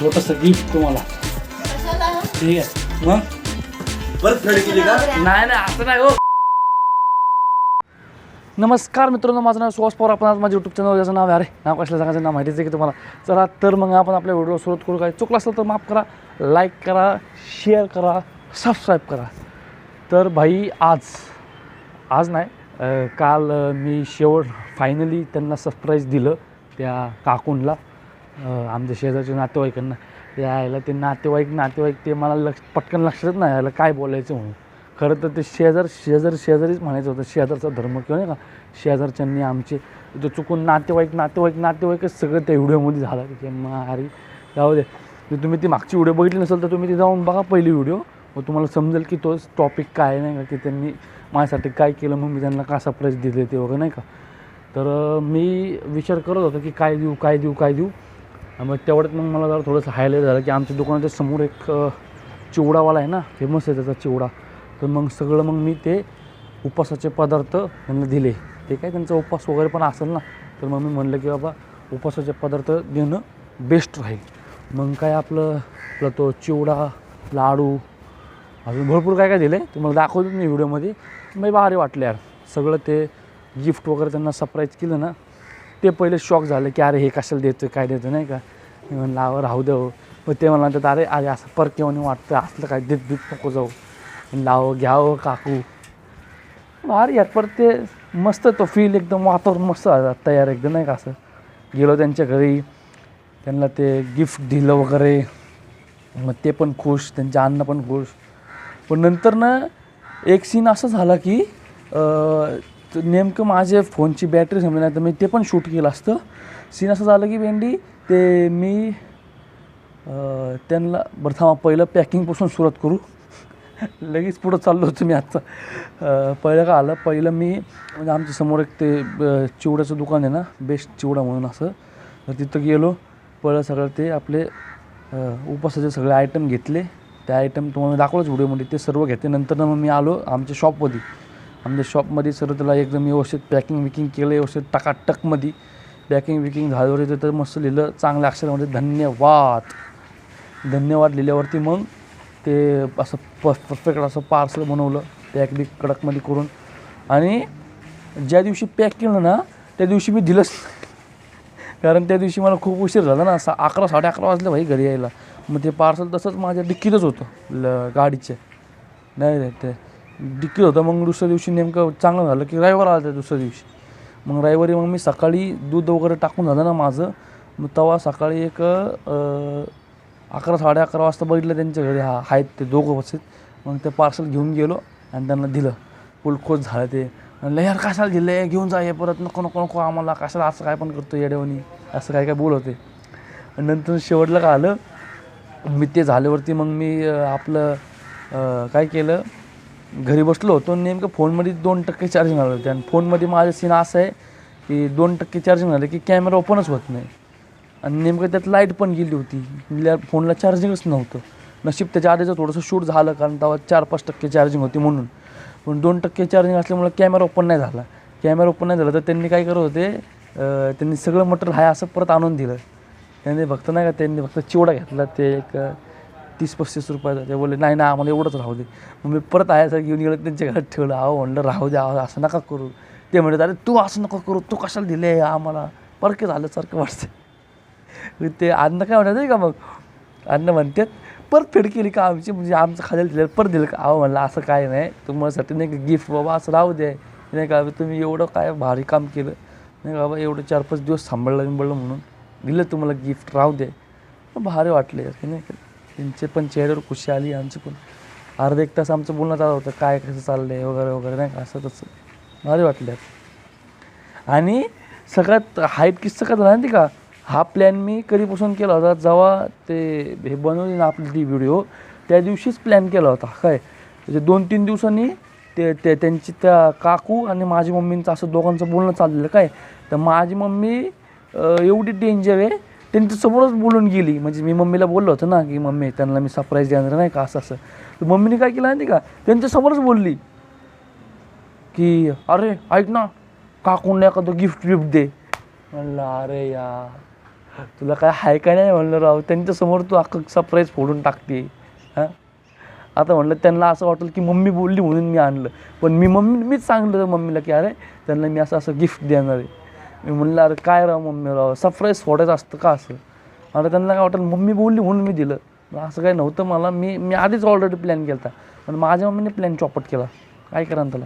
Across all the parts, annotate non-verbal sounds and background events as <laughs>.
छोटंसं गिफ्ट तुम्हाला. ठीक आहे. मग? परत फेड केली का? नाही नाही असं नाही हो. नमस्कार मित्रांनो माझं नाव सुहास पवार. आपण आज माझ्या यूट्यूब चॅनल ज्याचं नाव आहे अरे नाव कसलं सांगायचं नाव माहितीच आहे की तुम्हाला. चला तर मग आपण आपल्या व्हिडिओ सुरुवात करू. काय चुकलं असेल तर माफ करा लाईक करा शेअर करा सबस्क्राईब करा. तर भाई आज आज नाही काल मी शेवट फायनली त्यांना सरप्राईज दिलं त्या काकूनला आमच्या शेजारच्या नातेवाईकांना. यायला ते नातेवाईक नातेवाईक ते मला लक्ष पटकन लक्षात नाही यायला काय बोलायचं म्हणून. खरं तर ते शेजार शेजार शेजारीच म्हणायचं होतं शेजारचा धर्म किंवा नाही का शेजारच्यांनी आमचे जो चुकून नातेवाईक नातेवाईक नातेवाईकच सगळं त्या व्हिडिओमध्ये झाला. की अरे जाऊ दे. जर तुम्ही ती मागची व्हिडिओ बघितली नसेल तर तुम्ही ती जाऊन बघा पहिली व्हिडिओ. मग तुम्हाला समजेल की तोच टॉपिक काय आहे, नाही का की त्यांनी माझ्यासाठी काय केलं मग मी त्यांना का सरप्राईज दिले ते वगैरे नाही का. तर मी विचार करत होतो की काय देऊ काय देऊ काय देऊ. मग तेवढ्यात मग मला जरा थोडंसं हायलाईट झालं की आमच्या दुकानाच्या समोर एक चिवडावाला आहे ना फेमस आहे त्याचा चिवडा. तर मग सगळं मग मी ते उपवासाचे पदार्थ त्यांना दिले. ते काय त्यांचा उपवास वगैरे पण असेल ना तर मग मी म्हणलं की बाबा उपवासाचे पदार्थ देणं बेस्ट राहील. मग काय आपलं आपला तो चिवडा लाडू अजून भरपूर काय काय दिलं आहे तुम्हाला दाखवतो मी व्हिडिओमध्ये. मी भारी वाटलं यार. सगळं ते गिफ्ट वगैरे त्यांना सरप्राईज केलं ना ते पहिले शॉक झालं की अरे हे कशाला देतो काय देतो नाही का? मी म्हणलं अहो राहू द्या हो. मग ते मला म्हणतात अरे अरे असं परकेवानी वाटतं असलं काय देत देत नको जाऊ. लाव घ्यावं हो, काकू. अरे यार परत ते मस्त तो फील एकदम वातावरण मस्त तयार एकदम नाही का असं. गेलो त्यांच्या घरी त्यांना ते गिफ्ट दिलं वगैरे. मग ते पण खुश त्यांचे अन्न पण खुश. पण नंतर ना एक सीन असं झाला की तर नेमकं माझे फोनची बॅटरी संपली नाही तर मी ते पण शूट केलं असतं. सीन असं झालं की भेंडी ते मी त्यांना बरं थांबा पहिलं पॅकिंगपासून सुरुवात करू. लगेच पुढं चाललो होतो मी आत्ता पहिलं का आलं पहिलं मी म्हणजे आमच्यासमोर एक ते चिवड्याचं दुकान आहे ना बेस्ट चिवडा म्हणून असं. तर तिथं गेलो पहिलं सगळं ते आपले उपासाचे सगळे आयटम घेतले. त्या आयटम तुम्हाला दाखवलंच व्हिडिओमध्ये ते सर्व घेतले. नंतर मग मी आलो आमच्या शॉपमध्ये आमच्या शॉपमध्ये सर्व त्याला एकदम व्यवस्थित पॅकिंग विकिंग केलं व्यवस्थित टकाटकमध्ये पॅकिंग विकिंग झाल्यावर तर मस्त लिहिलं चांगल्या अक्षरामध्ये धन्यवाद. धन्यवाद लिहिल्यावरती मग ते असं प परफेक्ट असं पार्सल बनवलं पॅक बी कडकमध्ये करून. आणि ज्या दिवशी पॅक केलं ना त्या दिवशी मी दिलंच कारण त्या दिवशी मला खूप उशीर झाला ना असा अकरा साडे अकरा वाजले भाई घरी यायला. मग ते पार्सल तसंच माझ्या डिक्कीतच होतं ल गाडीचे. नाही रे ते डिक्की होतं मग दुसऱ्या दिवशी नेमकं चांगलं झालं की रविवार आला त्या दुसऱ्या दिवशी. मग रविवारी मग मी सकाळी दूध वगैरे टाकून झालं ना माझं मग तेव्हा सकाळी एक अकरा साडे अकरा वाजता बघितलं त्यांच्या घरी हा आहेत ते दोघं बसत. मग ते पार्सल घेऊन गेलो आणि त्यांना दिलं. फुलखोच झालं ते. म्हणलं यार कशाला दिलं घेऊन जा हे परत. नको नको नको आम्हाला. कशाला असं काय पण करतो येड्यावनी? असं काय काय बोलवते आणि नंतर शेवटला का आलं मी ते झाल्यावरती मग मी आपलं काय केलं घरी बसलो होतो नेमकं फोनमध्ये दोन टक्के चार्जिंग आलं होते. आणि फोनमध्ये माझं सीन असं आहे की दोन टक्के चार्जिंग झालं की कॅमेरा ओपनच होत नाही. आणि नेमकं त्यात लाइट पण गेली होती. त्या फोनला चार्जिंगच नव्हतं. नशीब त्याच्या आधीचं थोडंसं शूट झालं कारण तेव्हा चार पाच टक्के चार्जिंग होती म्हणून. पण दोन टक्के चार्जिंग असल्यामुळे कॅमेरा ओपन नाही झाला. कॅमेरा ओपन नाही झाला तर त्यांनी काय करत होते त्यांनी सगळं मटेरियल आहे असं परत आणून दिलं. त्यांनी फक्त नाही का त्यांनी फक्त चिवडा घेतला. ते एक तीस पस्तीस रुपयाचा ते बोलले नाही ना आम्हाला एवढंच राहू दे. मग मी परत आहे घेऊन गेलो त्यांच्या घरात ठेवलं. अहो म्हणलं राहू द्या अहो, असं नका करू. ते म्हणत अरे तू असं नको करू तू कशाला दिले आम्हाला? परके झालं सारखं वाटतं ते अन्न काय म्हणतात का मग? अन्न म्हणतात परत फेड केली का आमची? म्हणजे आमचं खाल्याला दिलं परत दिलं का? अहो म्हणलं असं काय नाही. तुम्हासाठी नाही का गिफ्ट बाबा असं राहू दे. नाही का तुम्ही एवढं काय भारी काम केलं. नाही का बाबा एवढं चार पाच दिवस थांबळलं बिंबळलं म्हणून. दिलं तुम्हाला गिफ्ट राहू दे. भारी वाटले नाही का त्यांचे पण चेहऱ्यावर खुशी आली आमची पण. अर्धा एक तास आमचं बोलणं चालू होतं काय कसं चाललं आहे वगैरे वगैरे नाही का? असं तसं. भारी वाटले. आणि सगळ्यात हाईट किस्सा का झाला माहिती का? हा प्लॅन मी कधीपासून केला होता? जेव्हा ते हे बनवली ना आपली ती व्हिडिओ त्या दिवशीच प्लॅन केला होता. काय? म्हणजे दोन तीन दिवसांनी ते ते त्यांची त्या काकू आणि माझी मम्मींचं असं दोघांचं बोलणं चाललेलं. काय? तर माझी मम्मी एवढी डेंजर आहे त्यांच्या समोरच बोलून गेली. म्हणजे मी मम्मीला बोललो होतो ना की मम्मी त्यांना मी सरप्राईज देणार नाही का असं असं. तर मम्मीने काय केलं नाही का? त्यांच्या समोरच बोलली. की अरे ऐक ना काकून एखादं गिफ्ट बिफ्ट दे. म्हणलं अरे या तुला काय हाय काय नाही? म्हणलं राव त्यांच्यासमोर तू अख्खं सरप्राईज फोडून टाकते. हां? आता म्हणलं त्यांना असं वाटेल की मम्मी बोलली म्हणून मी आणलं. पण मी मम्मी मीच सांगलं मम्मीला की अरे त्यांना मी असं असं गिफ्ट देणार आहे. मी म्हणलं अरे काय राव मम्मी राव सरप्राईज फोडायचं असतं का असं? मला त्यांना काय वाटलं मम्मी बोलली म्हणून मी दिलं. असं काही नव्हतं मला मी मी आधीच ऑलरेडी प्लॅन केला होता पण माझ्या मम्मीने प्लॅन चॉपट केला. काय करा त्याला?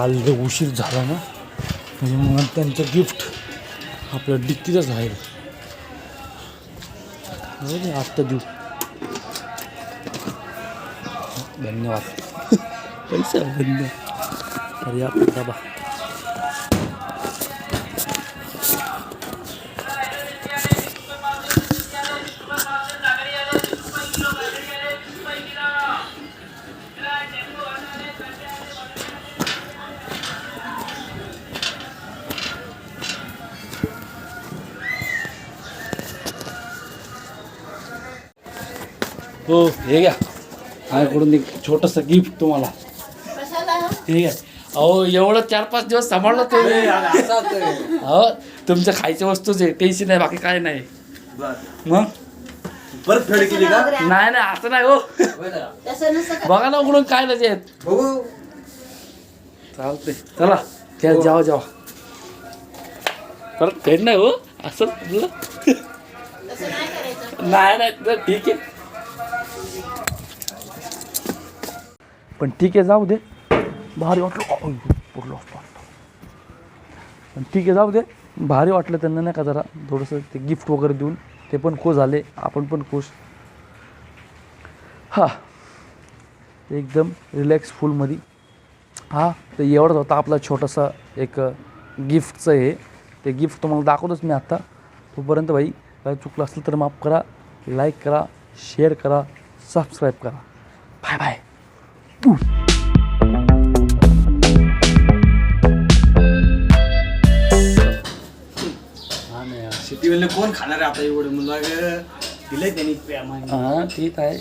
काल जे उशीर झाला ना. म्हणजे मग त्यांचं गिफ्ट आपलं डिक्कीचंच राहील. आत्ता देऊ. धन्यवाद. <laughs> पैसे धन्यवाद. अरे या बाबा. हो हे घ्या. माझ्याकडून एक छोटंसं गिफ्ट तुम्हाला. हे घ्या. अहो एवढं चार पाच दिवस सांभाळलं तुम्ही. हो. तुमच्या खायच्या वस्तूच आहे टेन्शन नाही बाकी काय नाही. मग? परत फेड केली का? नाही नाही असं नाही हो? बघा ना उघडून काय नाही येत बघू. चालते चला घ्या जावा जावा. परत फेड नाही हो. असं नाही करायचं. नाही ठीक आहे. पण ठीक आहे जाऊ दे. भारी वाटलं. पुरलो पण ठीक आहे जाऊ दे. भारी वाटलं त्यांना नाही का जरा थोडंसं ते गिफ्ट वगैरे देऊन. ते पण खुश झाले. आपण पण खुश. हां. एकदम रिलॅक्स फुलमध्ये हां तर एवढंच होता आपला छोटासा एक गिफ्टचं हे. ते गिफ्ट तुम्हाला दाखवतोच मी आत्ता तोपर्यंत भाई काय चुकलं असेल तर माफ करा लाईक करा शेअर करा. सबस्क्राईब करा. बाय बाय कोण खाणार आहे आता एवढं? मुलं दिलंय त्यांनी प्रेमाने हां ठीक आहे.